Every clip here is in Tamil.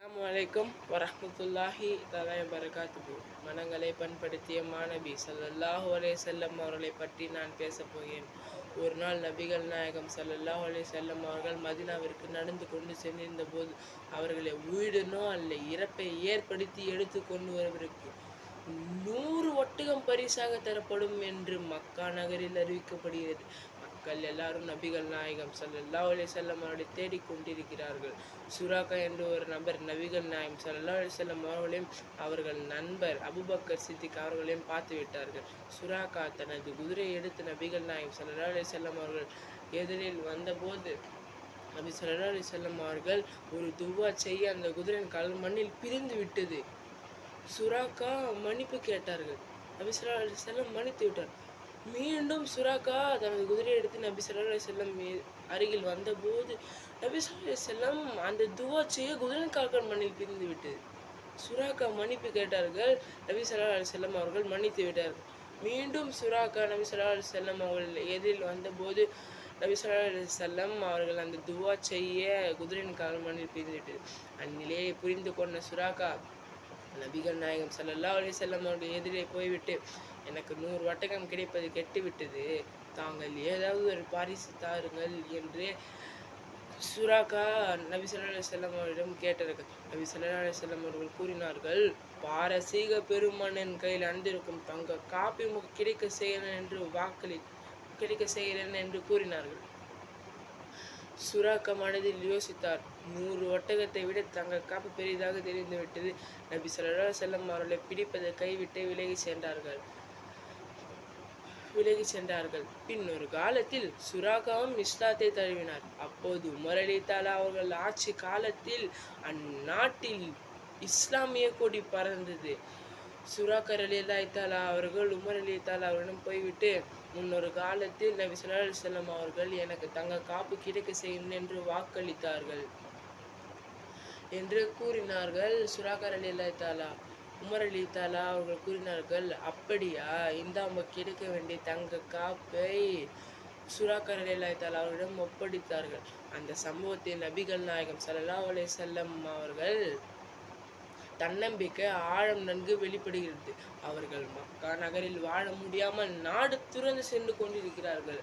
அஸ்ஸலாமு வரமத்துல்லாஹி தலாய் வரகாத்து மனங்களை பண்படுத்திய மாணவி ஸல்லல்லாஹு அலைஹி செல்லம் அவர்களை பற்றி நான் பேசப் போகிறேன். ஒரு நாள் நபிகள் நாயகம் சல்லல்லாஹ் அலைஹி செல்லம் அவர்கள் மதினாவிற்கு நடந்து கொண்டு சென்றிருந்த போது அவர்களை வீடுனோ அல்ல இறப்பை ஏற்படுத்தி எடுத்து கொண்டு வருவதற்கு நூறு ஒட்டகம் பரிசாக தரப்படும் என்று மக்கா நகரில் அறிவிக்கப்படுகிறது. மக்கள் எல்லாரும் நபிகள் நாயகம் ஸல்லல்லாஹு அலைஹி செல்லம் அவர்களை தேடிக் கொண்டிருக்கிறார்கள். சுராக்கா என்ற ஒரு நபர் நபிகள் நாயகம் சல்லா அலைஹி அவர்களையும் அவர்கள் நண்பர் அபுபக்கர் சித்திக் அவர்களையும் பார்த்து விட்டார்கள். சுராக்கா தனது குதிரையை எடுத்து நபிகள் நாயகம் சல்லா அலைஹி வஸல்லம் அவர்கள் எதிரில் வந்தபோது நபி சல்லா அலைஹி வஸல்லம் அவர்கள் ஒரு துவா செய்ய அந்த குதிரையின் கல் மண்ணில் பிரிந்து விட்டது. சுராக்கா மன்னிப்பு கேட்டார்கள். நபி சல்லா அலைஹி செல்லம் மன்னித்து விட்டார். மீண்டும் சுராக்கா தனது குதிரையை எடுத்து நபி ஸல்லல்லாஹு செல்லம் அருகில் வந்தபோது நபி ஸல்லல்லாஹு செல்லம் அந்த துவா செய்ய குதிரையின் கால்கள் மண்ணில் பிரிந்து விட்டது சுராக்கா மன்னிப்பு கேட்டார்கள். நபி ஸல்லல்லாஹு அலைஹி அவர்கள் மன்னித்து விட்டார்கள் மீண்டும் சுராக்கா நபி ஸல்லல்லாஹு அலைஹி அவர்கள் எதிரில் வந்தபோது நபி ஸல்லல்லாஹு செல்லம் அவர்கள் அந்த துவா செய்ய குதிரையின் கால் மண்ணில் பிரிந்து விட்டது அந்நிலையை புரிந்து கொண்ட சுராக்கா நபிகள் நாயகம் செல்லல்லா அலி வஸல்லம் அவருடைய எதிரே போய்விட்டு எனக்கு நூறு வட்டகம் கிடைப்பது கெட்டுவிட்டது. தாங்கள் ஏதாவது ஒரு பரிசு தாருங்கள் என்று சுராக்கா நபி ஸல்லல்லாஹு செல்லம் அவரிடம் கேட்டார்கள் நபி சொல்லா அலைஹி அவர்கள் கூறினார்கள் பாரசீக பெருமன்னன் கையில் அணிந்திருக்கும் தங்க காப்பி உமக்கு கிடைக்க செய்கிறேன் என்று வாக்களி கிடைக்க செய்கிறேன் என்று கூறினார்கள். சுராக்கா மனதில் யோசித்தார் நூறு ஒட்டகத்தை விட தங்கள் காப்பு பெரிதாக தெரிந்துவிட்டது நபி ஸல்லல்லாஹு செல்லம் அவர்களை பிடிப்பதை கைவிட்டு விலகி சென்றார்கள். விலகி சென்றார்கள். பின் ஒரு காலத்தில் சுராகாவும் இஸ்லாத்தை தழுவினார். அப்போது உமர் தாலா அவர்கள் ஆட்சி காலத்தில் அந்நாட்டில் இஸ்லாமிய கொடி பறந்தது. சுராக்கர் அலி அல்லா தாலா அவர்கள் உமர் அலி தாலா அவரிடம் போய்விட்டு முன்னொரு காலத்தில் நபி சுல்லா அலைஹி அவர்கள் எனக்கு தங்க காப்பு கிடைக்க செய்யும் என்று வாக்களித்தார்கள். என்று கூறினார்கள். சுராகர் அலி அல்லா தாலா உமர் அலி தாலா அவர்கள் கூறினார்கள் அப்படியா? இந்த அவங்க கிடைக்க வேண்டிய தங்க காப்பை சுராக்கர் அலி அல்லா தாலா அவரிடம் ஒப்படைத்தார்கள். அந்த சம்பவத்தை நபிகள் நாயகம் சல்லா அலே செல்லம் அவர்கள் தன்னம்பிக்கை ஆழம் நன்கு வெளிப்படுகிறது. அவர்கள் மக்கா நகரில் வாழ முடியாமல் நாடு துறந்து சென்று கொண்டிருக்கிறார்கள்.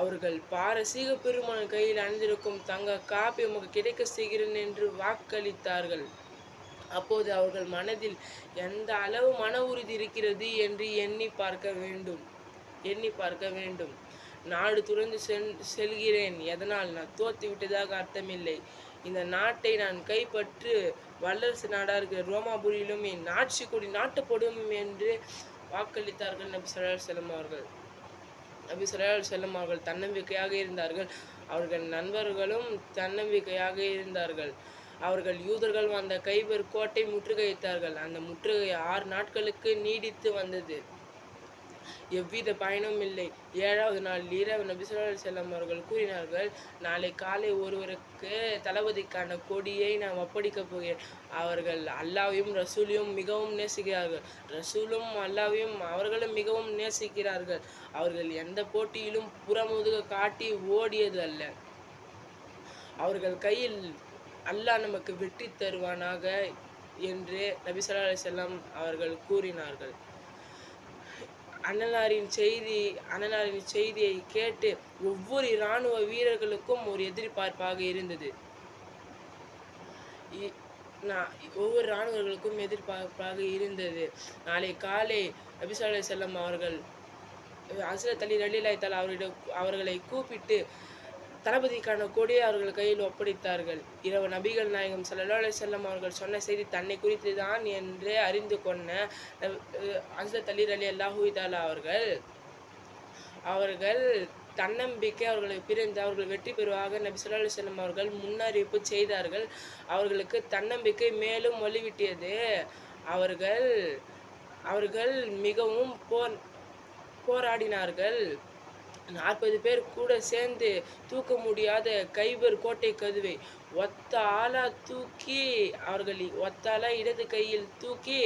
அவர்கள் பாரசீக பெருமான் கையில் அணிந்திருக்கும் தங்க காப்பி உமக்கு கிடைக்க செய்கிறேன் என்று வாக்களித்தார்கள். அப்போது அவர்கள் மனதில் எந்த அளவு மன உறுதி இருக்கிறது? என்று எண்ணி பார்க்க வேண்டும். எண்ணி பார்க்க வேண்டும். நாடு துறந்து சென் செல்கிறேன். எதனால்? நான் தோத்து விட்டதாக அர்த்தமில்லை. இந்த நாட்டை நான் கைப்பற்று வல்லரசு நாடாக இருக்கிற ரோமாபுரியிலும் என் ஆட்சி கொடி நாட்டப்படும் என்று வாக்களித்தார்கள் நபி ஸல்லல்லாஹு அலைஹி அவர்கள். நபி செல்லும் அலைஹி அவர்கள் தன்னம்பிக்கையாக இருந்தார்கள். அவர்கள் நண்பர்களும் தன்னம்பிக்கையாக இருந்தார்கள். அவர்கள் யூதர்கள் வந்த கைபர் கோட்டை முற்றுகையிட்டார்கள் அந்த முற்றுகை ஆறு நாட்களுக்கு நீடித்து வந்தது. எவ்வித பயனும் இல்லை. ஏழாவது நாள் இரவு நபி ஸல்லல்லாஹு செல்லம் அவர்கள் கூறினார்கள் நாளை காலை ஒருவருக்கு தளபதிக்கான கொடியை நான் ஒப்படைக்கப் போகிறேன். அவர்கள் அல்லாவையும் ரசூலையும் மிகவும் நேசிக்கிறார்கள். ரசூலும் அல்லாவையும் அவர்களும் மிகவும் நேசிக்கிறார்கள். அவர்கள் எந்த போட்டியிலும் புறமுதுக காட்டி ஓடியது அல்ல. அவர்கள் கையில் அல்லாஹ் நமக்கு வெற்றி தருவானாக என்று நபி சொல்லா அலைஹி அவர்கள் கூறினார்கள். அண்ணலாரின் செய்தி அண்ணலாரின் செய்தியை கேட்டு ஒவ்வொரு இராணுவ வீரர்களுக்கும் ஒரு எதிர்பார்ப்பாக இருந்தது. நான் ஒவ்வொரு இராணுவர்களுக்கும் எதிர்பார்ப்பாக இருந்தது. நாளை காலை நபி செல்லம் அவர்கள் ஹஸ்ரத் அலி ரலிலாய் தலா அவரிடம் அவர்களை கூப்பிட்டு தளபதிக்கான கொடியை அவர்கள் கையில் ஒப்படைத்தார்கள். இரவு நபிகள் நாயகம் சல்லா செல்லம் அவர்கள் சொன்ன செய்தி தன்னை குறித்து தான் என்று அறிந்து கொண்ட ஹஸ்ரத் அலி அலி அல்லாஹூதாலா அவர்கள். அவர்கள் தன்னம்பிக்கை அவர்களை பிரிந்து அவர்கள் வெற்றி பெறுவாக நபி ஸல்லல்லாஹு செல்லம் அவர்கள் முன்னறிவிப்பு செய்தார்கள். அவர்களுக்கு தன்னம்பிக்கை மேலும் ஒளிவிட்டியது அவர்கள் அவர்கள் மிகவும் போர் போராடினார்கள். நாற்பது பேர் கூட சேர்ந்து தூக்க முடியாத கைபர் கோட்டை கதுவை ஒத்த ஆளா தூக்கி அவர்கள் ஒத்தாலா இடது கையில் தூக்கி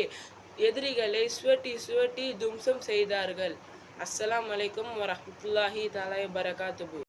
எதிரிகளை சுவட்டி சுவட்டி தும்சம் செய்தார்கள். அஸ்ஸலாம் அலைக்கும் வரஹ்மத்துல்லாஹி தலாய் பரகாத்துபு